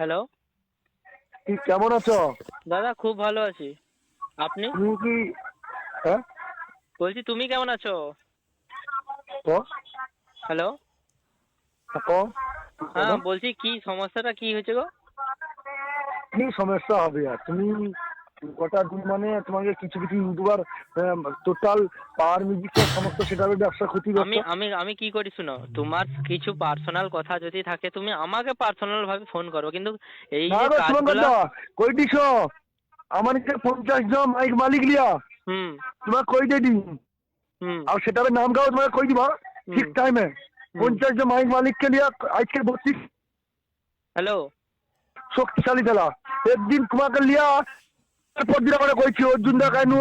Hello কি কেমন আছো? দাদা খুব ভালো আছি। আপনি? তুমি কি হ্যাঁ? বলছি তুমি কেমন আছো? তো হ্যালো হ্যাঁ বলছি কি সমস্যাটা কি হয়েছে গো? কি সমস্যা হবে আর? তুমি গোটা দিন মানে তোমাকে কিছু কিছু ইউটিউবার টোটাল পাওয়ার মিউজিকের সমস্ত সেটার ব্যবসা আমি ক্ষতিগ্রস্ত। আমি আমি কি করি শুনো? তোমার কিছু পার্সোনাল কথা যদি থাকে তুমি আমাকে পার্সোনাল ভাবে ফোন করো। কিন্তু এই না যে কাজগুলো কই দিছ? আমার কাছে পঞ্চাশ জন মাইক মালিক লিয়া। হুম। তোমার কই দিয়ে দিন হুম। আর সেটার নাম গাও তোমাকে কই দিবা? ঠিক টাইমে হুম। পঞ্চাশ জন মাইক মালিক কে লিয়া আজকে বত্রিশ হ্যালো শক্তিশালী খেলা। একদিন তোমাকে লিয়া কইছি অর্জুন দা কানু?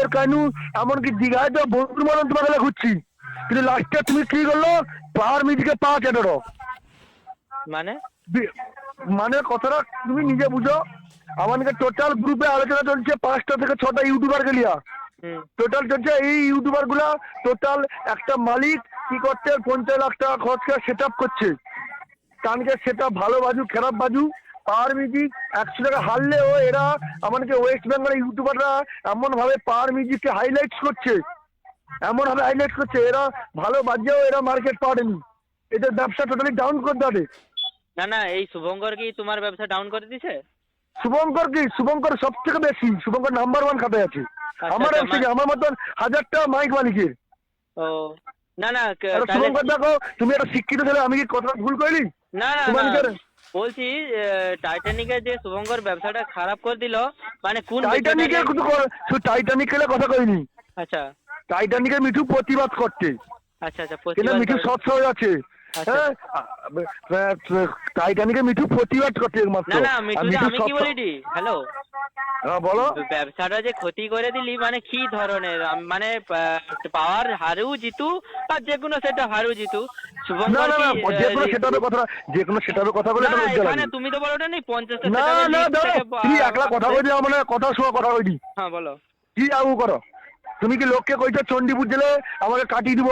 এর কানু? এমনকি দীঘায় তো বন্ধুর মতন তোমাকে ঘুরছি। কিন্তু লাস্টে তুমি কি করল? পাহাড় পা কেটো মানে? মানে কথাটা তুমি নিজে বুঝো। আমাদেরকে টোটাল গ্রুপে আলোচনা চলছে পাঁচটা থেকে ছটা ইউটিউবার লিয়া হুম। টোটাল চলছে এই ইউটিউবারগুলা টোটাল একটা মালিক কি করছে? পঞ্চাশ লাখ টাকা খরচ করে সেট করছে। কানকে সেটা ভালো বাজু খারাপ বাজু পাওয়ার মিউজিক একশো টাকা হারলেও এরা আমাদেরকে ওয়েস্ট বেঙ্গলের ইউটিউবাররা এমন ভাবে পাওয়ার মিউজিককে হাইলাইট করছে। এমন ভাবে হাইলাইট করছে এরা ভালো বাজেও এরা মার্কেট পাড়েনি এদের ব্যবসা টোটালি ডাউন করতে হবে না না এই শুভঙ্কর কি তোমার ব্যবসা ডাউন করে দিছে? শুভঙ্কর কি? শুভঙ্কর সব থেকে বেশি শুভঙ্কর নাম্বার ওয়ান খাতে আছে। আচ্ছা, আমার আচ্ছা, কি, আমার মতন হাজারটা মাইক মালিকের। ও না না শুভঙ্কর দেখো তুমি একটা শিক্ষিত ছেলে আমি কি কথা ভুল করিনি না না বলছি টাইটানিকের যে শুভঙ্কর ব্যবসাটা খারাপ করে দিল মানে কোন টাইটানিকে বিষয়টা কিন্তু নিয়ে- শুধু টাইটানিক খেলে কথা কইনি। আচ্ছা। টাইটানিকের মিঠু প্রতিবাদ করতে। আচ্ছা আচ্ছা মিঠু সৎ হয়ে আছে। হ্যাঁ টাইটানিকে মিঠু প্রতিবাদ করছে একমাত্র। না না মিঠু আমি কি হ্যালো? হ্যাঁ, বলো। ব্যবসাটা যে ক্ষতি করে দিলি মানে কি ধরনের? মানে পাওয়ার হারু জিতু আর যে কোনো সেটা হারু জিতু? না শুভঙ্কর না না যে কোনো সেটারও কথা যে কোনো সেটারও কথা বলে এখানে তুমি তো বলো না নেই না না দাদা তুমি একলা কথা কই দিও মানে কথা শোনা কথা কই দি হ্যাঁ বলো। কি আগু করো? তুমি কি লোককে কইছো চণ্ডীপুর জেলে আমাকে কাটিয়ে দিব?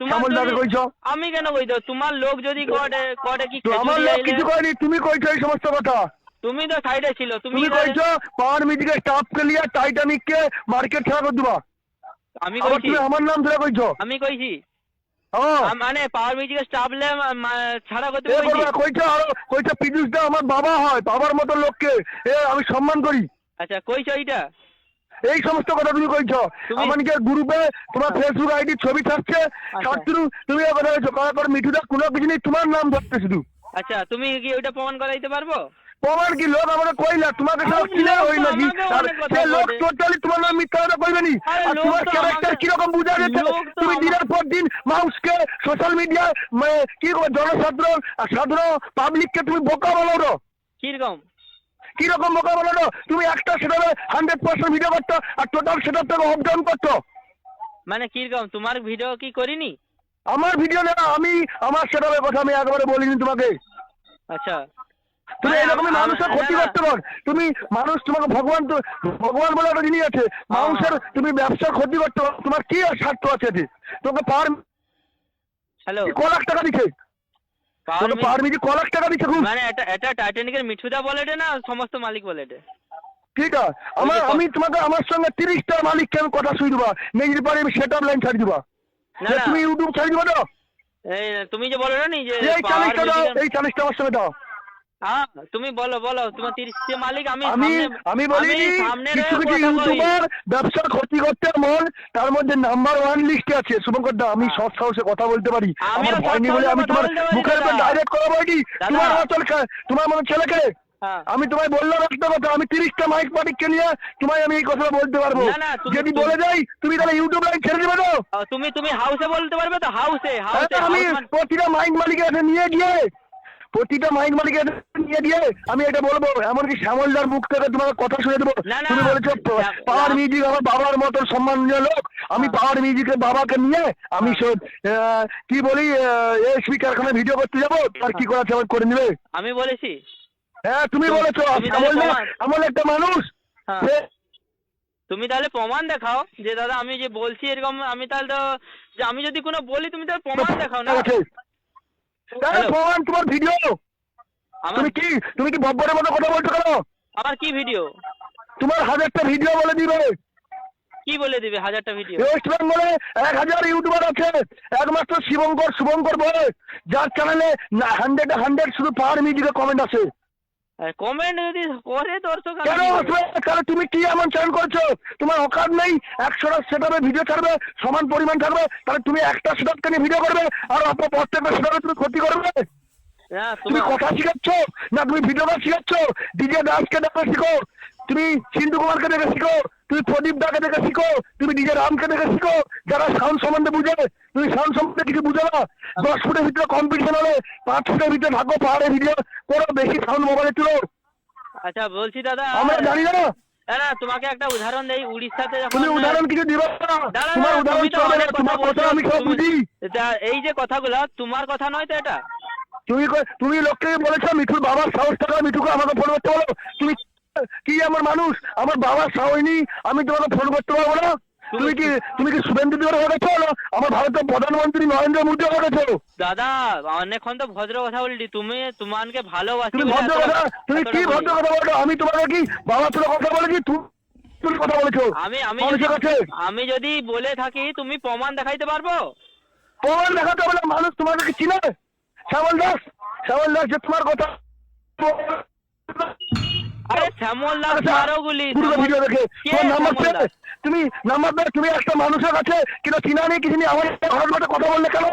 কইছো? আমি কেন তোমার লোক যদি করে করে কি আমার লোক কিছু করেনি তুমি কইছো এই সমস্ত কথা। তুমি তো সাইডে ছিল তুমি কইছো পাওয়ার মিউজিকের স্টাফকে লিয়ে টাইটানিককে মার্কেট ছাড়া করে দিবা। আমি কইছি। তুমি আমার নাম ধরে কইছো। আমি কইছি। মানে পাওয়ার মিউজিকের স্টাফ লে ছাড়া করতে কইছি। কইছো পীযুষ দা আমার বাবা হয় বাবার মতো লোককে। এ আমি সম্মান করি। আচ্ছা কইছো এইটা? এই সমস্ত কথা তুমি কইছো। তুমি- আমাকে গ্রুপে তোমার ফেসবুক আইডি ছবি থাকছে আচ্ছা। ছাত্রু তুমি এ কথা কইছো করার পর মিঠুদা কোনো কিছু নেই তোমার নাম ধরতে শুধু। আচ্ছা তুমি কি ওইটা প্রমাণ করাইতে পারব? তোমার কি লোক? আমাকে কইলা তোমাকে সব লোক হই নাকি আর সে লোক। টোটালি তোমার নাম মিথ্যা কথা কইবে নি। আর তোমার ক্যারেক্টার আমাকে- কীরকম বুঝা গেছে তুমি দিনের পর দিন মানুষকে সোশ্যাল মিডিয়ায় কি করো জনসাধারণ সাধারণ পাবলিককে তুমি বোকা বানাও কীরকম? কীরকম বোকা বানানো তুমি একটা সেটাবে হান্ড্রেড পার্সেন্ট ভিডিও করতো আর টোটাল সেটার থেকে অফ ডাউন করতো। মানে কীরকম? তোমার ভিডিও কি করিনি? আমার ভিডিও না আমি আমার সেটাবে কথা আমি একবারে বলিনি তোমাকে। আচ্ছা। তুমি মানে এরকমই মানুষের ক্ষতি না। করতে পার। তুমি মানুষ তোমাকে ভগবান তো ভগবান বলে একটা জিনিস আছে মানুষের তুমি ব্যবসার ক্ষতি করতে পারো। তোমার কি আর স্বার্থ আছে? তোমাকে পার হ্যালো ক লাখ টাকা দিচ্ছে। পাওয়ার তোমাকে পার ক লাখ টাকা দিচ্ছে মানে এটা এটা টাইটানিকের মিঠুদা বলে এটা না সমস্ত মালিক বলে এটা ঠিক আছে। আমার আমি তোমাকে আমার সঙ্গে তিরিশটা মালিককে আমি কথা শুই দিবা? মেজির পরে আমি সেট লাইন ছাড়ি দিবা। তুমি ইউটিউব ছাড়ি দিবা তো? এই তুমি যে বলো না নি যে এই চালিশটা দাও এই চালিশটা আমার সঙ্গে দাও। হ্যাঁ তুমি বলো বলো তোমার তিরিশ মালিক আমি আমি আমি বলিনি কিছু কিছু ইউটিউবার ব্যবসার ক্ষতি করতে মন তার মধ্যে নাম্বার ওয়ান লিস্টে আছে। শুভঙ্কর দা আমি হ্যাঁ। সৎ সাহসে কথা বলতে পারি। আমার ভয় নেই বলে আমি তোমার মুখের উপর ডাইরেক্ট কথা বলি তোমার কে- তোমার মতন ছেলেকে হ্যাঁ। আমি তোমায় বললাম একটা কথা আমি তিরিশটা মাইক পাটিককে নিয়ে তোমায় আমি এই কথা বলতে পারব। যদি বলে যাই তুমি তাহলে ইউটিউব লাইন ছেড়ে দিবে তো? তুমি তুমি হাউসে বলতে পারবে তো? হাউসে হাউসে আমি মানে- প্রতিটা মাইক মালিকের নিয়ে গিয়ে প্রতিটা মাইক মালিকের নিয়ে দিয়ে আমি এটা বলব এমনকি শ্যামলদার মুখ থেকে তোমাকে কথা শুনে দেবো। তুমি বলেছ পাওয়ার মিউজিক আমার বাবার মতো সম্মানীয় লোক। আমি হ্যাঁ। পাওয়ার মিউজিকের বাবাকে নিয়ে আমি হ্যাঁ। কি বলি এসপি কারখানায় ভিডিও করতে যাব তার কি করা আমার করে নিবে? আমি বলেছি। হ্যাঁ তুমি বলেছ তুমি তাহলে শ্যামল না প্রমাণ- এমন একটা মানুষ। হ্যাঁ। তুমি তাহলে প্রমাণ দেখাও যে দাদা আমি যে বলছি এরকম আমি তাহলে তো আমি যদি কোনো বলি তুমি তাহলে প্রমাণ দেখাও না? আছে। তোমার ভিডিও তুমি কি তুমি কি বব্বরের মতো কথা বলছো কেন? আমার কি ভিডিও তোমার হাজারটা ভিডিও বলে দিবে। কি বলে দিবে হাজারটা ভিডিও ওয়েস্ট বেঙ্গলে এক হাজার ইউটিউবার আছে। একমাত্র শিবঙ্কর শুভঙ্কর বলে। যার চ্যানেলে হান্ড্রেড হান্ড্রেড শুধু পাহাড় মিউজিকে কমেন্ট আসে। কমেন্ট যদি করে দর্শক কেন তাহলে তুমি কি এমন চ্যানেল করছ? তোমার অকার নেই? একশোটা সেটাপে ভিডিও ছাড়বে সমান পরিমাণ থাকবে তাহলে তুমি একটা সেটাপকে নিয়ে ভিডিও করবে আর আপনার প্রত্যেকটা সেটাপে তুমি ক্ষতি করবে? তুমি কথা শিখাচ্ছ? না তুমি ভিডিও শিখাচ্ছ? ডিজে ডান্সকে দেখে শিখো। তুমি সিন্ধু কুমারকে দেখে শিখো। তুমি প্রদীপ দাকে দেখে শিখো তুমি ডিজে রামকে দেখে শিখো যারা সাউন্ড সম্বন্ধে বুঝে তুমি সাউন্ড সম্বন্ধে কিছু বুঝো না। দশ ফুটের ভিতরে কম্পিটিশন হলে পাঁচ ফুটের ভিতরে থাকো পাহাড়ের ভিডিও করো বেশি সাউন্ড মোবাইলে তুলো। আচ্ছা বলছি দাদা আমরা জানি না। তোমাকে একটা উদাহরণ দেই উড়িষ্যাতে যখন তুমি উদাহরণ কিছু দিবে না। তোমার উদাহরণ চলবে না। তোমার কথা কথা বলছো, আমি সব বুঝি। এই যে কথাগুলো তোমার কথা নয় তো এটা? তুমি তুমি লোককে বলেছ মিঠুর বাবার সাহস থাকা মিঠুকে আমাকে ফোন করতে বলো। তুমি কি আমার মানুষ? আমার বাবার সাহস নেই আমি তোমাকে ফোন করতে পারব না? তুমি কি তুমি কি শুভেন্দু দেবের গেছো আমার ভারতের প্রধানমন্ত্রী নরেন্দ্র মোদী গেছো দাদা অনেকক্ষণ তো ভদ্র কথা বললি। তুমি তোমাকে ভালোবাসি তুমি ভদ্র কথা তুমি কি ভদ্র কথা বলছো? আমি তোমাকে কি বাবা তুলে কথা বলেছি? তুমি তুমি কথা বলেছ? আমি আমি যদি- আমি যদি বলে থাকি তুমি প্রমাণ দেখাইতে পারব? প্রমাণ দেখাতে হবে মানুষ তোমাকে চিনে? শ্যামল দাস শ্যামল দাস যে তোমার কথা আরে শ্যামল দাস আচ্ছা, মারোগুলি পুরো ভিডিও দেখে। তোমার নাম্বার শ্যামল পেয়ে দাস? তুমি নাম্বার দেয় তুমি একটা মানুষের কাছে কিনা চিনা নেই কিছু নেই আমার কথা বললে কেন?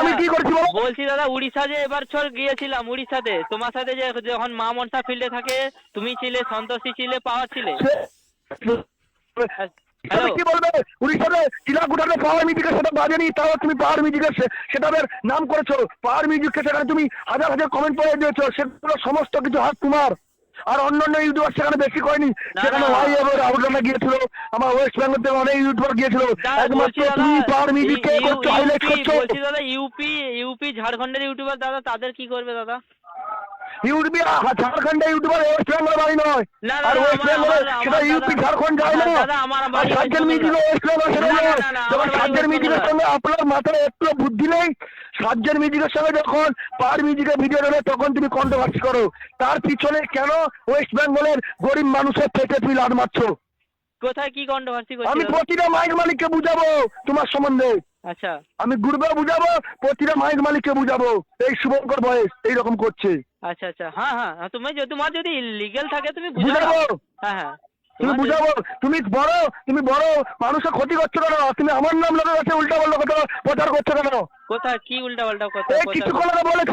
আমি কি করছি বলছি দাদা উড়িষ্যা যে এবার চল গিয়েছিলাম উড়িষ্যাতে। তোমার সাথে যে যখন মা মনসা ফিল্ডে থাকে তুমি ছিলে সন্তোষী ছিলে পাওয়ার ছিলে? তুমি কি বলবে? উড়িষ্যাতে চিলাকুটাতে পাওয়ার মিউজিকে সেটা বাজেনি তাও তুমি পাওয়ার মিউজিকের সেটাদের নাম করেছ পাওয়ার মিউজিককে সেখানে তুমি হাজার হাজার কমেন্ট করে দিয়েছ সেগুলো সমস্ত কিছু হাত তোমার। আর অন্য অন্য ইউটিউবার সেখানে বেশি করেনি। সেখানে। ওয়াই এবার রাহুলনা গিয়েছিল আমার ওয়েস্ট বেঙ্গল থেকে অনেক ইউটিউবার গিয়েছিল। একমাত্র তুমি পার মিউজিককে কে করছ। হাইলাইট ইউপি, করছ ইউপি ইউপি ঝাড়খণ্ডের ইউটিউবার দাদা তাদের কি করবে দাদা? ইউটিউবে ঝাড়খণ্ডে ইউটিউবার ওয়েস্ট বেঙ্গল বাড়ি নয় না, না, আর ওয়েস্ট আমার- সেটা ইউপি ঝাড়খণ্ড যায় না আর বাড়ি সাজ্জাদ ওয়েস্ট বেঙ্গল। সেটা না, না, নয় না, না, যখন আমার বাড়ি সাজ্জাদ ওয়েস্ট মিউজিকের বেঙ্গল। সঙ্গে আপনার মাথায় একটু বুদ্ধি নেই সাজ্জাদ মিউজিকের সঙ্গে যখন পার মিউজিকের ভিডিও দেবে তখন তুমি কন্ট্রোভার্সি করো তার পিছনে কেন ওয়েস্ট বেঙ্গলের গরিব মানুষের পেটে তুমি লাদ মারছো কোথায় কি কন্ট্রোভার্সি আমি? প্রতিটা মাইক মালিককে বুঝাবো তোমার সম্বন্ধে আচ্ছা। আমি গ্রুপে বুঝাবো প্রতিটা মাইক মালিককে বুঝাবো এই শুভঙ্কর বয়স এইরকম করছে। আচ্ছা আচ্ছা। হ্যাঁ হ্যাঁ। হ্যাঁ, তুমি তোমার যদি লিগেল থাকে তুমি বুঝাবো। হ্যাঁ হ্যাঁ। তুমি বুঝাবো। তুমি বড় তুমি বড় মানুষের ক্ষতি করছ কেন? তুমি আমার নাম লোকের কাছে উল্টা পাল্টা কথা প্রচার করছ কেন? কোথায়? কি উল্টা পাল্টা কথা কিছুক্ষণ আগে বলেছ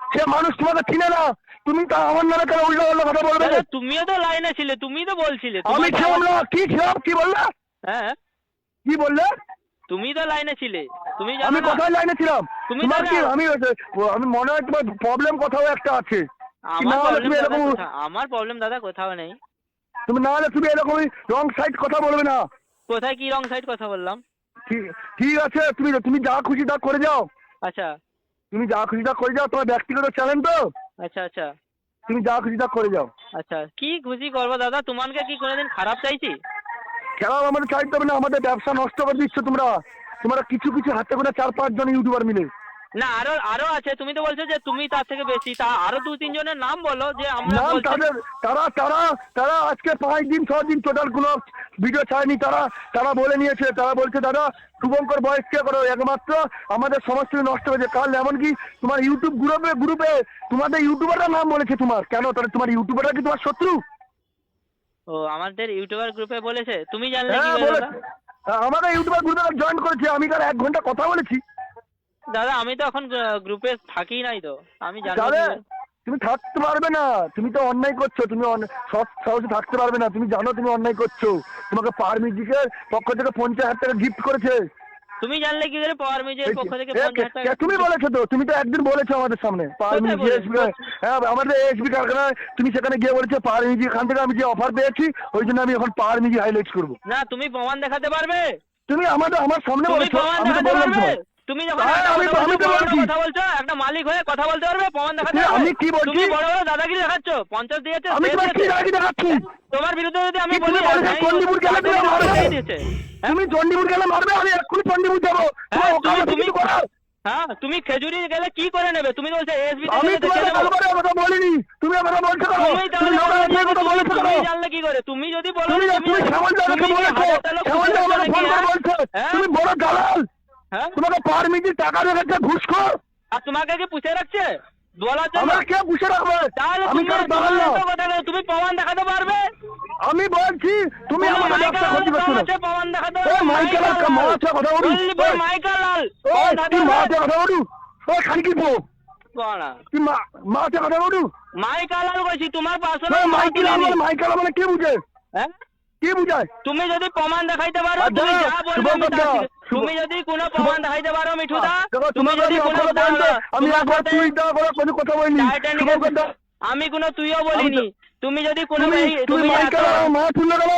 সে মানুষ তোমাকে চিনে না। তুমি তা আমার নামে কেন উল্টা পাল্টা কথা বলবে? তুমিও তো লাইনে ছিলে তুমি তো বলছিলে। আমি ছিলাম না। কি ছিলাম? কি বললে? হ্যাঁ। কি বললে? তুমি তো লাইনে ছিলে। তুমি আমি কোথায় লাইনে ছিলাম? তুমি কি আমি আমি মনে হয় তোমার প্রবলেম কোথাও একটা আছে। আমার প্রবলেম দাদা এরকম কোথাও নেই। তুমি না হলে তুমি এরকমই রং সাইড কথা বলবে না। কোথায় কি রং সাইড কথা বললাম? ঠিক- ঠিক আছে? তুমি তুমি যা খুশি তা করে যাও। আচ্ছা। তুমি যা খুশি তা করে যাও তোমার ব্যক্তিগত চ্যানেল তো। আচ্ছা আচ্ছা। তুমি যা খুশি তা করে যাও। আচ্ছা। কি খুশি করব দাদা? তোমাকে কি কোনোদিন খারাপ চাইছি? খেলা আমাদের চাইতে হবে না আমাদের ব্যবসা নষ্ট করে দিচ্ছ তোমরা। তোমরা কিছু কিছু হাতে করে চার পাঁচ জন ইউটিউবার মিলে। না আরও আরও আছে। তুমি তো বলছো যে তুমি তার থেকে বেশি। তা আরও দু নাম বলো যে আমরা নাম তাদের তারা তারা তারা আজকে পাঁচ দিন ছ দিন টোটাল কোনো ভিডিও ছাড়েনি। তারা তারা বলে নিয়েছে। তারা বলছে দাদা শুভঙ্কর বয়স কে করো? একমাত্র আমাদের সমস্ত নষ্ট হয়েছে। কাল এমনকি তোমার ইউটিউব গ্রুপে গ্রুপে তোমাদের ইউটিউবাররা নাম বলেছে তোমার। কেন? তাহলে তোমার ইউটিউবাররা কি তোমার শত্রু? ও আমাদের ইউটিউবার গ্রুপে বলেছে তুমি জানলে কি হ্যাঁ করে দাদা? আমাদের ইউটিউবার গ্রুপে জয়েন করেছি আমি তার এক ঘণ্টা কথা বলেছি। দাদা আমি তো এখন গ্রুপে থাকি নাই তো আমি জানি তুমি থাকতে পারবে না তুমি তো অন্যায় করছ তুমি অন- সৎ সাহসে থাকতে পারবে না তুমি জানো তুমি অন্যায় করছ। তোমাকে পারমিট মিউজিকের পক্ষ থেকে পঞ্চাশ হাজার টাকা গিফট করেছে। তুমি জানলে কি করে পাওয়ার মিউজিকের পক্ষ থেকে তুমি বলেছ তো? তুমি তো একদিন বলেছ আমাদের সামনে। বলেছি? এসবি হ্যাঁ আমাদের এসবি কারখানায় তুমি সেখানে গিয়ে বলেছ পার মিউজিক এখান থেকে আমি যে অফার পেয়েছি ওই জন্য আমি এখন পার মিউজিক হাইলাইট করব। না তুমি প্রমাণ দেখাতে পারবে? তুমি আমাদের আমার সামনে বলেছ আমি তো বললাম। তুমি যখন হ্যাঁ, কথা বলছো, একটা মালিক হয়ে কথা বলতে পারবে প্রমাণ দেখাতে আমি কি বলছি? তুমি বড় বড় দাদাগিরি দেখাচ্ছ পঞ্চাশ দিয়েছে আমি তোমার কি দিয়েছে। দেখাচ্ছি? তোমার বিরুদ্ধে যদি আমি বলি গেলে তুমি মারবে? গেলে আমি এক্ষুনি যাব। হ্যাঁ, তুমি- হ্যাঁ তুমি খেজুরি গেলে কি করে নেবে? তুমি বলছো এসবি আমি কথা বলিনি। তুমি আমার বলছো জানলে কি করে? যদি বলো শ্যামল দাদাকে বলেছ। শ্যামল বলছে। হ্যাঁ? তুমি বড় দালাল। হ্যাঁ? তোমাকে টাকা রেখেছে ঘুষখোর আর তোমাকে কি পুষে রাখছে? বলার আমার কে পুষে রাখবে? তাহলে আমি কারও দালাল না। কথা নেই, তুমি প্রমাণ দেখাতে পারবে? আমি বলছি তুমি আমাকে মাইকেল ব্যবসা লাল ক্ষতি করছ আছে, প্রমাণ দেখাতে পারবে, মাইকেল মাইকেল লাল, লাল। কথা বলু। বললি মাইকেল লাল তুই কথা বলু। তুই মা- কথা বলু মাইকেল তোমার পার্সোনাল মাইকেল লাল মানে মাইকেল মানে কে বুঝে? হ্যাঁ? কি বুঝায়? তুমি যদি প্রমাণ দেখাইতে পারো তুমি যা বলবে আমি তুমি যদি কোনো প্রমাণ দেখাইতে পারো মিঠুদা তুমি যদি আমি কোনো আমি একবার তুই কোনো কথা বলিনি। আমি কোনো তুইও বলিনি। তুমি যদি কোনো তুমি মা তুললে কেন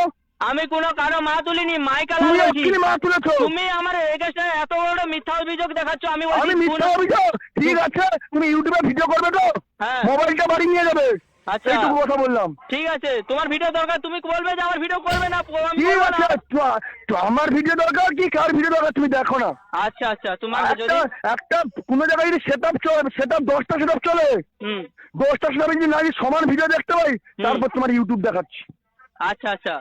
আমি কোনো কারও মা তুলিনি মাইকেল তুমি বলছি এক্ষুনি মা তুলেছো। তুমি আমার এগেস্টে এত বড় মিথ্যা অভিযোগ দেখাচ্ছ আমি বলছি মিথ্যা অভিযোগ? ঠিক আছে তুমি ইউটিউবে ভিডিও করবে তো? হ্যাঁ। মোবাইলটা বাড়ি নিয়ে যাবে। আচ্ছা। এইটুকু কথা বললাম। ঠিক আছে তোমার ভিডিও দরকার তুমি বলবে যে আমার ভিডিও করবে না ঠিক আছে আমার ভিডিও দরকার কি? কার ভিডিও দরকার? তুমি দেখো না। আচ্ছা আচ্ছা তোমার একটা যদি একটা কোনো জায়গায় যদি সেট আপ চলে সেট দশটা চলে হুম। দশটা যদি না সমান ভিডিও দেখতে পাই তারপর তোমার ইউটিউব দেখাচ্ছি। আচ্ছা আচ্ছা।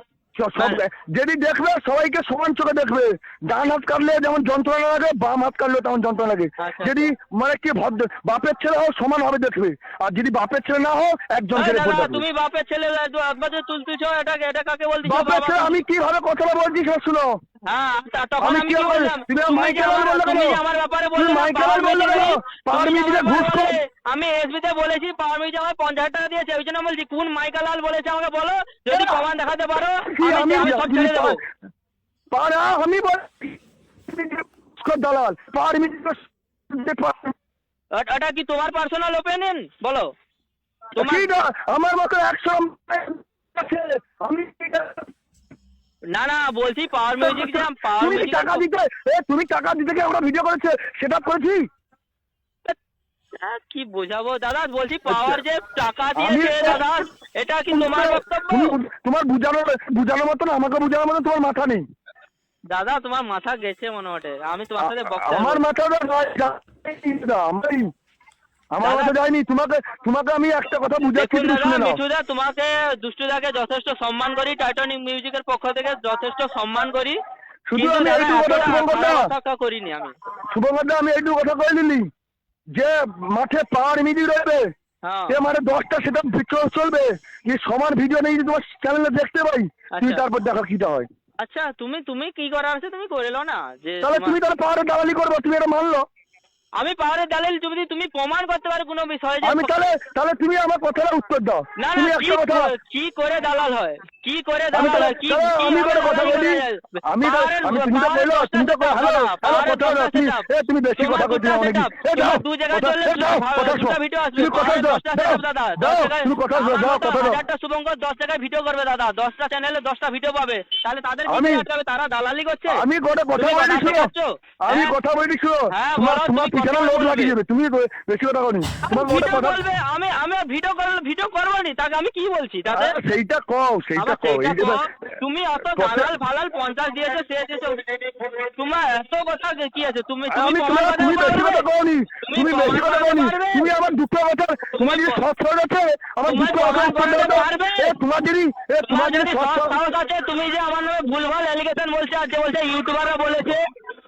যদি দেখবে সবাইকে সমান চোখে দেখবে। ডান হাত কাটলে যেমন যন্ত্রণা লাগে বাম হাত কাটলে তেমন যন্ত্রণা লাগে। আচ্ছা। যদি মানে কি ভদ্র বাপের ছেলে হোক সমান হবে দেখবে। আর যদি বাপের ছেলে না হোক একজন ছেলে তুমি বাপের ছেলে তুলতেছো এটাকে এটা কাকে বাপের ছেলে আমি কীভাবে কথাটা বলছি সেটা শুনো। হ্যাঁ আমি আমি এসবিতে বলেছি পাওয়ার মিউজিক আমাকে পঞ্চাশ টাকা দিয়েছে ওই জন্য বলছি কোন মাইকেল লাল বলেছে আমাকে বলো? যদি প্রমাণ দেখাতে পারো আমি দালাল। ওটা কি তোমার পার্সোনাল ওপিনিয়ন বলো। আমার মতো একশো আমি না না বলছি পাওয়ার মিউজিক যে পাওয়ার তুমি টাকা দিতে এ তুমি টাকা দিতে গিয়ে আমরা ভিডিও করেছে সেটা করেছি? কি বোঝাবো দাদা? বলছি পাওয়ার যে টাকা দিয়েছে দাদা। এটা কি তোমার বক্তব্য? তোমার বুঝানোর বুঝানোর মতো আমাকে বুঝানোর মতো তোমার মাথা নেই। দাদা তোমার মাথা গেছে মনে হটে আমি তোমার সাথে আমার মাথাটা আমি আমার দাদা- যায়নি তোমাকে তোমাকে আমি একটা কথা বুঝাচ্ছি দেখুন তুমি দাদা শুনে নাও। মিঠুদা তোমাকে দুষ্টুদাকে যথেষ্ট সম্মান করি টাইটানিক মিউজিকের পক্ষ থেকে যথেষ্ট সম্মান করি। শুধু আমি এইটুকু কথা এতটা শুভঙ্কর দা। খারাপ কথা করিনি আমি। শুভঙ্কর আমি এইটুকু কথা কয়ে নিলি যে মাঠে পাওয়ার মিউজিক রয়েছে সে মানে দশটা সেটা চলবে। কি সমান ভিডিও নেই তোমার চ্যানেলে দেখতে পাই। তুমি আচ্ছা। তারপর দেখো কিটা হয়। আচ্ছা তুমি তুমি কি করার আছে? তুমি করে নাও না। যে তাহলে তুমি তাহলে পাহাড়ে দালালি করব তুমি এটা মানলো। আমি পাওয়ারের দালাল যদি তুমি প্রমাণ করতে পারো কোনো বিষয়ে আমি তাহলে তাহলে তুমি আমার কথাটা উত্তর দাও। না তুমি না কি একটা কথা কি করে দালাল হয়? কি করে দালাল হয়? কি আমি করে কথা বলি। আমি আমি তুমি তো বলল তুমি তো হ্যালো হ্যালো কথা বলো তুমি এ তুমি বেশি কথা বলছো দুটা অনেক এ দাও তোমার দু জায়গায় কথা- চললে দাও কথা শোনো। ভিডিও আসবে, তুমি কথা দাও দাও দাদা, তুমি কথা দাও দাও কথা দাও হাজারটা শুভঙ্কর দশ টাকায় ভিডিও করবে দাদা। দশটা চ্যানেলে দশটা ভিডিও পাবে। তাহলে তাদের আমি- ভিডিও আটকাবে তারা দালালি করছে। আমি গোটা কথা বলি শুনো। আমি হ্যাঁ? কথা বলি শুনো। হ্যাঁ, বলো, তুমি লোক লাগিয়ে যাবে তুমি বেশি কথা বলি তোমার ভিডিও কথা আমি আমি ভিডিও করলে ভিডিও করব নি তাকে আমি কি বলছি? তাতে সেইটা কও সেইটা কও। এই যে তুমি অত দালাল ফালাল পঞ্চাশ দিয়েছে সে দিয়েছে তোমার এত কথা কি আছে? তুমি তুমি তুমি বেশি কথা? কওনি। তুমি বেশি কথা কওনি। তুমি আমার দুঃখ কথা তোমার যদি সৎ সরল আছে আমার দুঃখ কথা দেবে? এ তোমার যদি এ তোমার যদি সৎ সৎ আছে তুমি যে আমার ভুলভাল অ্যালিগেশন বলছে আর যে বলছে ইউটিউবাররা বলেছে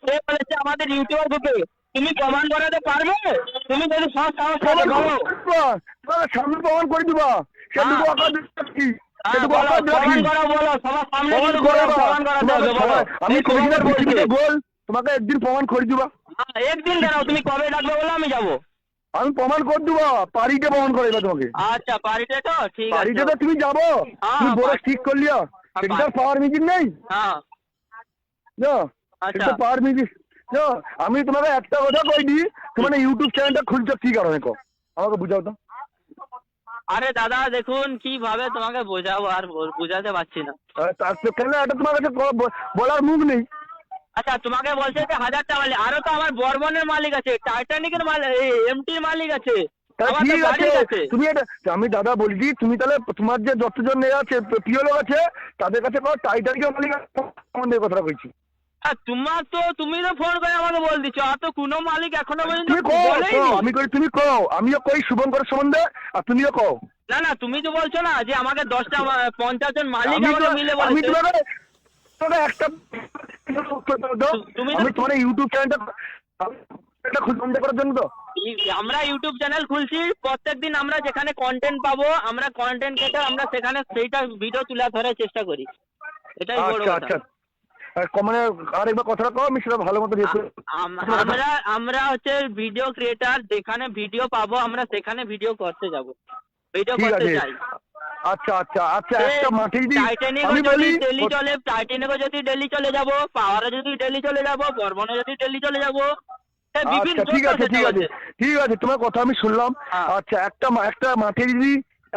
সে বলেছে আমাদের ইউটিউবার গ্রুপে তুমি প্রমাণ করাতে পারবে? তুমি যদি সৎ সাহস বলো সামনে প্রমাণ করে দিবা। সেটুকু হ্যাঁ। হ্যাঁ, তোমাকে একদিন প্রমাণ করে দিবা। হ্যাঁ, একদিন দাঁড়াও তুমি কবে ডাকবে বলে আমি যাব। আমি প্রমাণ করে দিবা। পারিতে প্রমাণ করে দিবা তোমাকে। আচ্ছা পারিতে তো? ঠিক আছে। পারিতে তো তুমি যাব। তুমি বড় ঠিক সেটা পাওয়ার মিউজিক নেই? হ্যাঁ। আচ্ছা। পাওয়ার মিউজিক না আমি তোমাকে একটা কথা কইনি তোমার ইউটিউব চ্যানেলটা খুলছো কি কারণে কো? আমাকে বুঝাও তো। আরে দাদা দেখুন কীভাবে তোমাকে বোঝাবো আর বোঝাতে পারছি না। কেন এটা তোমার কাছে বলার মুখ নেই। আচ্ছা তোমাকে বলছে যে হাজারটা মালিক আরও তো আমার বর্বনের মালিক আছে টাইটানিকের মালিক এমটির মালিক আছে। ঠিক তুমি এটা আমি দাদা বলছি তুমি তাহলে তোমার যে যতজন আছে প্রিয় লোক আছে তাদের কাছে টাইটানিকের মালিক আছে, আমাদের কইছি। আর তোমার তো তুমি তো ফোন করে আমাকে বল দিচ্ছ। আর তো কোনো মালিক এখনও পর্যন্ত আমি কই তুমি কও আমিও কই শুভঙ্কর সম্বন্ধে আর তুমিও কও। না না তুমি তো বলছো না যে আমাকে দশটা পঞ্চাশ জন মালিক আমাকে মিলে আমি তোমাকে তোমাকে একটা তুমি আমি তোমার ইউটিউব চ্যানেলটা এটা বন্ধ করার জন্য তো। আমরা ইউটিউব চ্যানেল খুলছি প্রত্যেকদিন আমরা যেখানে কন্টেন্ট পাবো আমরা কন্টেন্ট কেটে আমরা সেখানে সেইটা ভিডিও তুলে ধরার চেষ্টা করি। এটাই বড় আচ্ছা কথা। আচ্ছা। মানে আরেকবার কথাটা কও আমি সেটা ভালো মতো আমরা আমরা হচ্ছে ভিডিও ক্রিয়েটার যেখানে ভিডিও পাবো আমরা সেখানে ভিডিও করতে যাব। ভিডিও ঠিক করতে আছে। চাই আচ্ছা আচ্ছা আচ্ছা একটা মাঠে যদি আমি বলি ডেলি চলে টাইটানিকও যদি ডেলি চলে যাব পাওয়ারে যদি ডেলি চলে যাব বর্মনে যদি ডেলি চলে যাব আচ্ছা ঠিক আছে ঠিক আছে ঠিক আছে তোমার কথা আমি শুনলাম। হ্যাঁ। আচ্ছা একটা একটা মাঠে যদি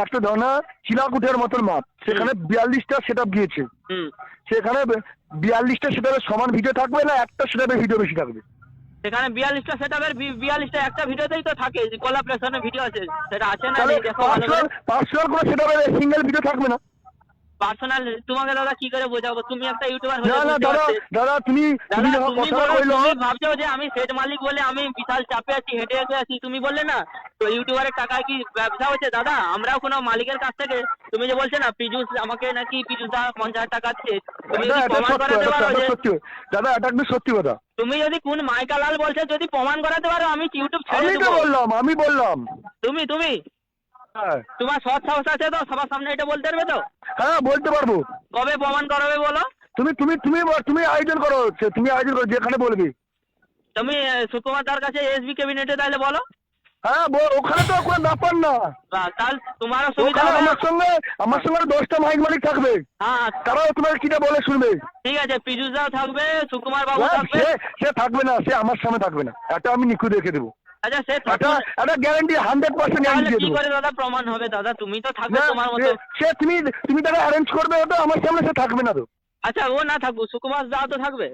একটা ধনা চিলাকুটের মতন মাপ। সেখানে বিয়াল্লিশটা সেট আপ গিয়েছে। হুম। সেখানে বিয়াল্লিশটা সেটাপের সমান ভিডিও থাকবে না একটা সেটাপের ভিডিও বেশি থাকবে? সেখানে বিয়াল্লিশটা সেটাপের বিয়াল্লিশটা একটা ভিডিওতেই তো থাকে কলাপ্রেশনের ভিডিও আছে সেটা আছে না পাঁচশোর পার্সোনাল কোনো সেটাপের সিঙ্গেল ভিডিও থাকবে না। পার্সোনাল তোমাকে দাদা কি করে বোঝাবো? তুমি একটা ইউটিউবার না না দাদা দাদা তুমি তুমি যখন কথা কইলো। ভাবছ যে আমি সেট মালিক বলে আমি বিশাল চাপে আছি হেঁটে হেঁটে আছি তুমি বললে না। তো ইউটিউবারের টাকায় কি ব্যবসা হচ্ছে? দাদা আমরাও কোনো মালিকের কাছ থেকে তুমি যে বলছে না পিজুস আমাকে নাকি পিজুস দা পঞ্চাশ টাকা দিচ্ছে। তুমি দাদা এটা একদম সত্যি কথা। তুমি যদি কোন মাইকা লাল বলছে যদি প্রমাণ করাতে পারো আমি ইউটিউব ছেড়ে আমি দেবো? বললাম আমি বললাম। তুমি তুমি। হ্যাঁ তোমার সৎ সাহস আছে তো? সবার সামনে এটা বলতে পারবে তো? হ্যাঁ বলতে পারব। কবে প্রমাণ করাবে বলো? তুমি তুমি তুমি তুমি আয়োজন করো তুমি আয়োজন করো যেখানে বলবি। তুমি সুকুমার দার কাছে এসবি ক্যাবিনেটে তাহলে বলো। হ্যাঁ ওখানে তো কোনো ব্যাপার না। তাহলে তোমারও সুবিধা হবে আমার সঙ্গে আমার সঙ্গে দশটা মাইক মালিক থাকবে। হ্যাঁ। তারাও তোমার কিটা বলে শুনবে। ঠিক আছে পীযুষ দাও থাকবে সুকুমার বাবু হ্যাঁ, থাকবে। সে সে থাকবে না সে আমার সামনে থাকবে না। এটা আমি নিখুঁত রেখে দেবো। আচ্ছা সে একটা গ্যারান্টি হান্ড্রেড পার্সেন্ট গ্যারান্টি কি করে দাদা? প্রমাণ হবে দাদা। তুমি তো থাকবে তোমার মতো। সে- তুমি তুমি তাকে অ্যারেঞ্জ করবে ওটা আমার সামনে সে থাকবে না তো। আচ্ছা ও না থাকব সুকুমার দা তো থাকবে?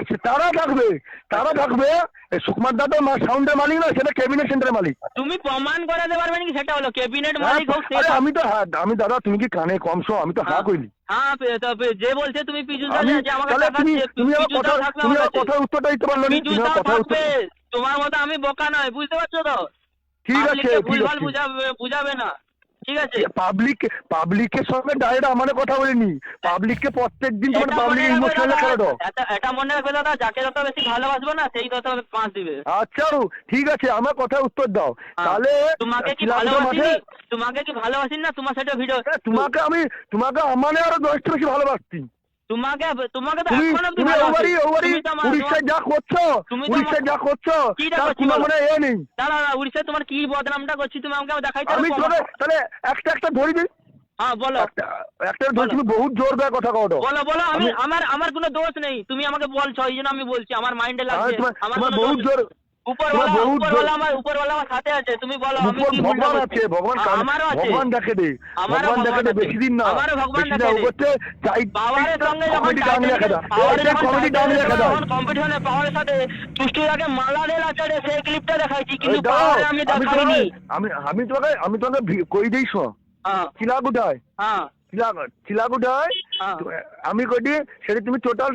সে- তারা থাকবে তারা থাকবে। এই সুকুমার দা তো সাউন্ডের মালিক না সেটা ক্যাবিনেট সেন্টারের মালিক। তুমি প্রমাণ করাতে পারবে নাকি? সেটা হলো ক্যাবিনেট হ্যাঁ, মালিক হোক আরে আমি তো হ্যাঁ, আমি দাদা তুমি কি কানে কম শো আমি তো হ্যাঁ। কইলি হ্যাঁ পে- তো পে- যে বলছে তুমি পীযুষ দা যে আমাকে টাকা তুমি আমার কথা তুমি আমার কথার উত্তরটা দিতে পারল না তুমি কথার উত্তর তোমার মতো আমি বোকা নয় বুঝতে পারছ তো? ঠিক আছে ভুলভাল বুঝাবে বুঝাবে না ঠিক আছে? পাবলিক পাবলিকের সঙ্গে ডাইরেক্ট আমার কথা বলিনি। পাবলিককে প্রত্যেক দিন তোমার পাবলিক ইমোশনাল খেলা দাও। এটা- মনে রাখবে দাদা যাকে যত বেশি ভালোবাসবো না সেই তত পাঁচ দিবে। আচ্ছা ঠিক আছে আমার কথার উত্তর দাও। হ্যাঁ। তাহলে তোমাকে কি মাঠে? তোমাকে কি ভালোবাসিনি না তোমার সেটা ভিডিও তোমাকে আমি তোমাকে আমানে আরও দশটা বেশি ভালোবাসছি তোমাকে তোমাকে তো এখন অব্দি ওভারই ওভারই আমার- উড়িষ্যায় যা করছ উড়িষ্যায় যা করছ তার কোনো মানে এ নেই। দাঁড়া দাঁড়া উড়িষ্যায় তোমার কি বদনামটা করছি তুমি আমাকে আমি? তাহলে একটা একটা ধরি দিই। হ্যাঁ বলো। একটা তুমি বহুত জোর দেয় কথা বলো বলো আমি আমি- আমার আমার কোনো দোষ নেই। তুমি আমাকে বলছো এই জন্য আমি বলছি আমার মাইন্ডে লাগছে। আমার বহুত জোর আমি উপর কি ভুলটা ভগবান আছে ভগবান আ- কান- আমারও আছে। ভগবান দেখে দে ভগবান দেখে দে বেশি দিন না বেশি না করছে চাই পাওয়ারের সঙ্গে যখন কমেডি ডাউন রেখে দাও কমেডি ডাউন রেখে দাও কম্পিটিশনে পাওয়ারের সাথে তুষ্টিদাকে মালা দিয়ে লাচারে সেই ক্লিপটা দেখাইছি কিন্তু পাওয়ারে আমি দেখাইনি। তোমাকে আমি আমি তোমাকে আমি তোমাকে কই দিই শো হ্যাঁ। হ্যাঁ। হ্যাঁ। আমি কই সেটা তুমি টোটাল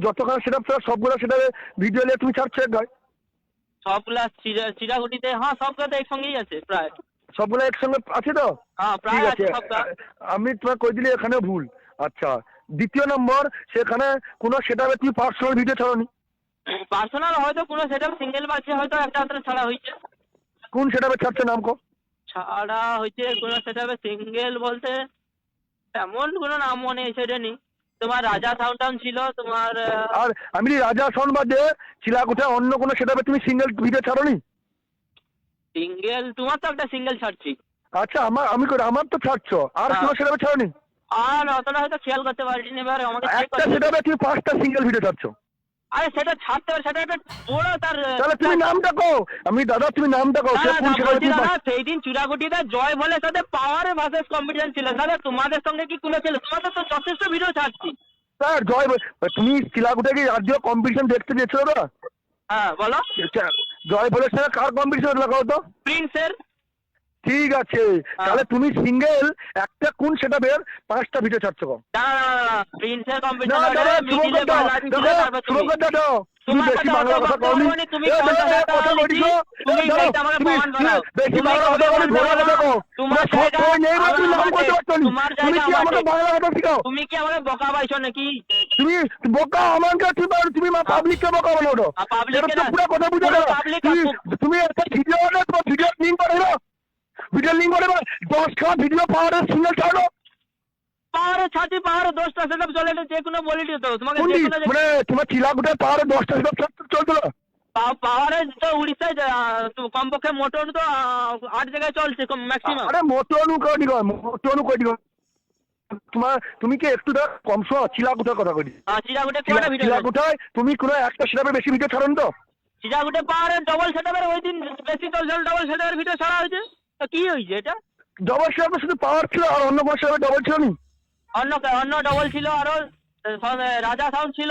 যতক্ষণ সেটা সবগুলো সেটা ভিডিও নিয়ে তুমি ছাড়ছো সবগুলা চিরা চিরাগুটিতে হ্যাঁ সবগুলো তো একসঙ্গেই আছে প্রায়। সবগুলো একসঙ্গে আছে তো? হ্যাঁ প্রায় আছে আমি তোমার কই দিলে এখানে ভুল। আচ্ছা দ্বিতীয় নম্বর সেখানে কোনো সেটা তুমি পার্সোনাল ভিডিও ছাড়নি? পার্সোনাল হয়তো কোনো সেটা সিঙ্গেল বাজছে হয়তো একটা হাতে ছাড়া হয়েছে। কোন সেটাপে ছাড়ছে নাম কো? ছাড়া হয়েছে কোনো সেটা সিঙ্গেল বলতে এমন কোনো নাম মনে এসে নেই তোমার রাজা সাউন্ড টাউন ছিল তোমার আর আমি রাজা সাউন্ড বাদে চিলাকোঠা অন্য কোনো সেটাপে তুমি সিঙ্গেল ভিডিও ছাড়নি? সিঙ্গেল তোমার তো একটা সিঙ্গেল ছাড়ছি। আচ্ছা আমার আমি করে আমার তো ছাড়ছো আর হ্যাঁ। কোনো সেটাপে ছাড়নি? আর অতটা হয়তো খেয়াল করতে পারিনি এবার আমাকে একটা করতে- তুমি পাঁচটা সিঙ্গেল ভিডিও ছাড়ছো। আরে সেটা ছাড়তে হবে সেটা একটা বড় তার তাহলে তুমি নামটা কো আমি দাদা তুমি নামটা কো দাদা সেই দিন জয় বলে সাথে পাওয়ার ভার্সেস কম্পিটিশন ছিল। দাদা তোমাদের সঙ্গে কি কোনো ছিল তোমাদের তো যথেষ্ট ভিডিও ছাড়ছি। স্যার জয় তুমি কি রাজ্য কম্পিটিশন দেখতে গেছো দাদা হ্যাঁ বলো। জয় বলের সঙ্গে কার কম্পিটিশন লাগাও তো? প্রিন্সের ঠিক আছে। তাহলে তুমি সিঙ্গেল একটা কোন সেটা বের পাঁচটা ভিডিও ছাড়ছো কম। তুমি। বকা তুমি আমাকে পাবলিককে বোকা। পুরো কথা বুঝে তুমি একটা ভিডিও ভিডিও ভিডিও লিঙ্ক করে দাও দশ খানা ভিডিও পাওয়ার সিঙ্গেল ছাড়ো। পাহাড়ে ছাতি পাহাড়ে দশটা সেটআপ চলে যে কোনো বলে দিত তোমাকে যে কোনো মানে তোমার পাহাড়ে দশটা সেটা চলতো না। পাহাড়ে তো উড়িষ্যায় কমপক্ষে তো আট জায়গায় চলছে ম্যাক্সিমাম আরে মতো অনু কয়টি কয়? মতো কয়টি কয়? তোমার তুমি কি একটু দেখ কম শো চিলাকুটার কথা কই চিরাগুটে কটা ভিডিও চিলাকুটায় তুমি কোনো একটা সেটাপে বেশি ভিডিও ছাড়েন তো? চিরাগুটে পাহাড়ে ডবল সেটআপের ওই দিন বেশি ডবল সেটআপের ভিডিও ছাড়া হয়েছে। তো কি হয়েছে এটা? ডবল সেটাপে শুধু পাওয়ার ছিল আর অন্য কোনো সেটাপে ডবল ছিল অন্য অন্য ডবল ছিল আরও রাজা সাউন্ড ছিল।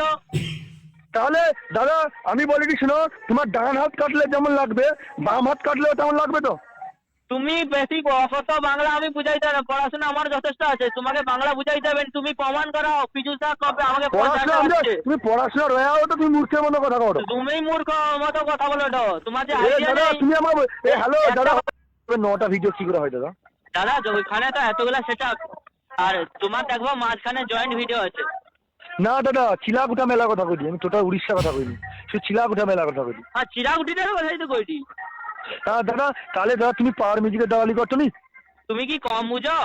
তাহলে দাদা আমি বলি কি শোনো তোমার ডান হাত কাটলে যেমন লাগবে বাম হাত কাটলেও তেমন লাগবে তো? তুমি বেশি অসত বাংলা আমি বুঝাইতে পারব পড়াশোনা আমার যথেষ্ট আছে তোমাকে বাংলা বুঝাইতে হবে তুমি প্রমাণ করাও পিজুসা কবে আমাকে তুমি পড়াশোনা রয়েও তো তুমি মূর্খের মতো কথা বলো। তুমি মূর্খ মতো কথা বলো তো তোমার যে। তুমি আমার হ্যালো দাদা নটা ভিডিও কি করে হয় দাদা। দাদা ওইখানে তো এতগুলা সেটা আর তোমার দেখব মাঝখানে জয়েন্ট ভিডিও আছে। না দাদা চিলাকুটা মেলা কথা কইনি আমি টোটাল উড়িষ্যা কথা কইনি শুধু চিলাকুটা মেলা কথা আর চিরাগ উঠিটার কথাই তো কইটি হ্যাঁ দাদা তাহলে দাদা তুমি পাওয়ার মিউজিকের দালালি করছ তুমি কি কম বুঝো?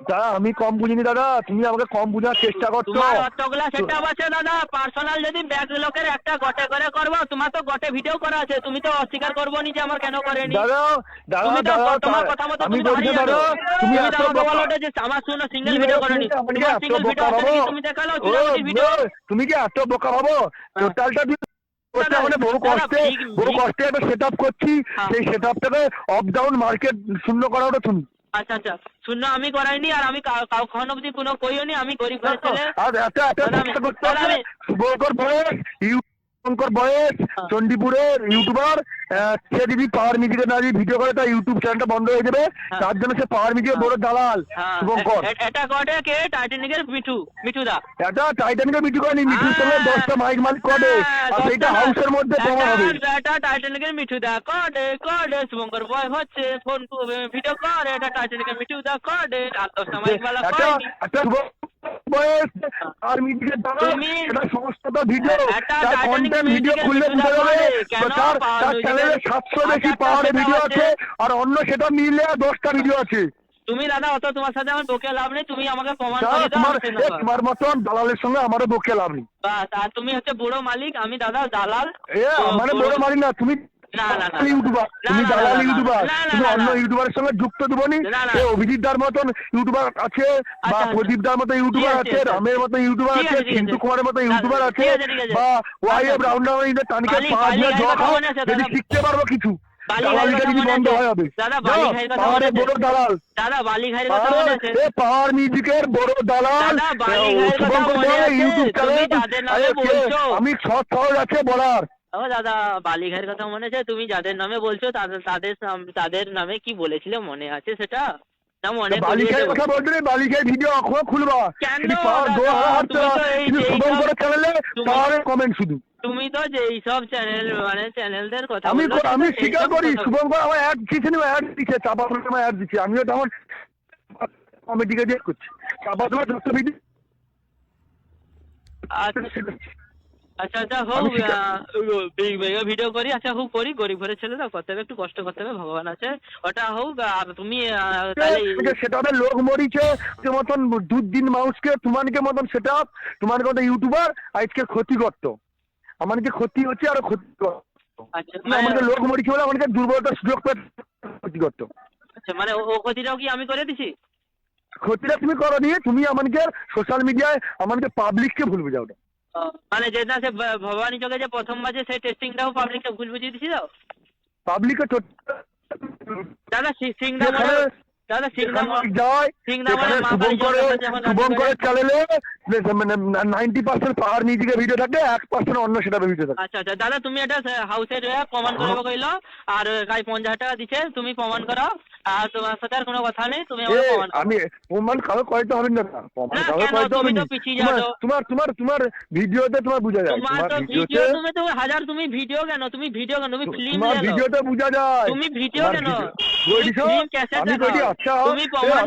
দাদা আমি কম বুঝিনি দাদা তুমি আমাকে কম বোঝার চেষ্টা করছ। তোমার অতগুলা সেটা আছে দাদা পার্সোনাল যদি ব্যাক লোকের একটা গটে করে করব তোমার তো গটে ভিডিও করা আছে তুমি তো অস্বীকার করব নি যে আমার কেন করেনি। দাদা দাদা তুমি দাদা তোমার কথা মতো আমি বলছি দাদা তুমি এত আমাকে বলো যে আমার শুনো সিঙ্গেল ভিডিও করেনি। তুমি সিঙ্গেল ভিডিও বোকা আছে তুমি দেখাল? ভিডিও তুমি কি এত বোকা ভাবো? টোটালটা তুমি মানে বহু কষ্টে বহু কষ্টে একটা সেট আপ করছি। হ্যাঁ। সেই সেট আপটাকে অফ ডাউন মার্কেট শূন্য করা ওটা তুমি আচ্ছা আচ্ছা। শূন্য আমি করাইনি আর আমি কাউ কখনো অব্দি কোনো কইওনি আমি গরিব ঘরের ছেলে। করতে হবে। শুভঙ্কর বয়স হ্যাঁ। চণ্ডীপুরের ইউটিউবার সে যদি পাওয়ার মিউজিকের না যদি ভিডিও করে তার ইউটিউব চ্যানেলটা বন্ধ হয়ে যাবে। হ্যাঁ। তার জন্য সে পাওয়ার মিউজিকের বড় দালাল হ্যাঁ, শুভঙ্কর। এটা কটে কে? টাইটানিকের মিঠু মিঠু দা এটা টাইটানিকের ভিডিও করেনি মিঠুর সঙ্গে হ্যাঁ। দশটা মাইক মালিক করে হ্যাঁ, আর সেইটা হাউসের মধ্যে প্রমাণ হবে। এটা- টাইটানিকের মিঠু দা কটে কটে শুভঙ্কর বয় হচ্ছে ফোন ভিডিও কর এটা টাইটানিকের মিঠু দা কটে আর দশটা মাইক একটা শুভঙ্কর বয়স এটা সমস্ত ভিডিও তার কন্টেন্ট ভিডিও খুললে ভিডিও বুঝা যাবে করে, কেন তার তার চ্যানেলে সাতশো বেশি আচ্ছা, পাওয়ার ভিডিও আছে। আর অন্য সেটা মিলে দশটা ভিডিও আছে। তুমি দাদা অত তোমার সাথে আমার বকে লাভ নেই তুমি আমাকে প্রমাণ করে দাও তোমার মতন দালালের সঙ্গে আমারও বকে লাভ নেই। বাস আর তুমি হচ্ছে বুড়ো মালিক আমি দাদা দালাল। এ মানে বুড়ো- মারি না তুমি না, না, না, ইউটিউবার। তুমি দালালি তুমি অন্য ইউটিউবারের সঙ্গে যুক্ত না, না। অভিজিৎ দার মতন ইউটিউবার আছে বা আচ্ছা, প্রদীপ দার মতো ইউটিউবার আছে রামের মতো ইউটিউবার আছে কুমারের মতো ইউটিউবার আছে। বা ওয়াই এফ আচ্ছা। রাউন্ড রাউন্ড পা দিয়ে জল খাও যদি শিখতে পারব কিছু পাহাড় মিউজিকের বড় দালাল। আমি সৎ সহজ আছে বলার। ও দাদা বালি কথা মনে আছে? তুমি যাদের নামে বলছো তাদের তাদের তাদের নামে কি বলেছিলে মনে আছে সেটা? না মনে কথা বলতে নেই ভিডিও এখনও খুলবা। কেন চ্যানেলে কমেন্ট শুধু তুমি তো যে এইসব চ্যানেল মানে চ্যানেলদের কথা আমি আমি স্বীকার করি কথা- শুভঙ্কর আমার অ্যাড দিচ্ছে না অ্যাড দিচ্ছে চাপা আমার অ্যাড দিচ্ছে। আমিও কমেডিকে করছি। চাপা তোমার ভিডিও আচ্ছা আচ্ছা আচ্ছা হোক আমি ভিডিও করি আচ্ছা হোক করি গরিব ঘরের ছেলে তো করতে হবে একটু কষ্ট করতে হবে ভগবান আছে। ওটা হোক আর তুমি সেটা হবে লোক মরিছে মতন দুধ দিন মানুষকে তোমানকে মতন সেটা তোমার মতো ইউটিউবার আজকে ক্ষতি করতো আমাকে ক্ষতি হচ্ছে আর ক্ষতি আমাকে লোক মরিছে বলে আমাকে দুর্বলতার সুযোগ পেয়ে ক্ষতি করতো আচ্ছা মানে ও ক্ষতিটাও কি আমি করে দিছি? ক্ষতিটা তুমি করো নিয়ে তুমি আমাকে সোশ্যাল মিডিয়ায় আমাকে পাবলিককে ভুল বুঝাও না। ও, মানে যেটা সে ভবানী চকে যে প্রথম বাজে সেই টেস্টিংটাও পাবলিককে ভুল বুঝিয়ে দিছি তো পাবলিকে দাদা সিংদা মানে দাদা সিংদা মানে- যায় সিংদা মানে শুভঙ্করের। চ্যানেলে মানে নাইনটি পার্সেন্ট নিজেকে ভিডিও থাকে এক পার্সেন্ট অন্য সেটা ভিডিও থাকে। আচ্ছা আচ্ছা দাদা তুমি এটা হাউসে রয়ে প্রমাণ করব কইলো আর কাই পঞ্চাশ টাকা দিছে তুমি প্রমাণ করো আর তোমার সাথে আর কোনো কথা নেই তুমি আমাকে প্রমাণ আমি প্রমাণ কারও করাইতে হবে না? প্রমাণ কারও? করাইতে হবে না? তোমার। তোমার তোমার ভিডিওতে তোমার বোঝা যায়। তোমার ভিডিও তুমি তো হাজার তুমি ভিডিও কেন? তুমি ভিডিও কেন? তুমি ফিল্ম তোমার ভিডিওতে বোঝা যায়। তুমি ভিডিও কেন? আমি কইছি আচ্ছা তুমি প্রমাণ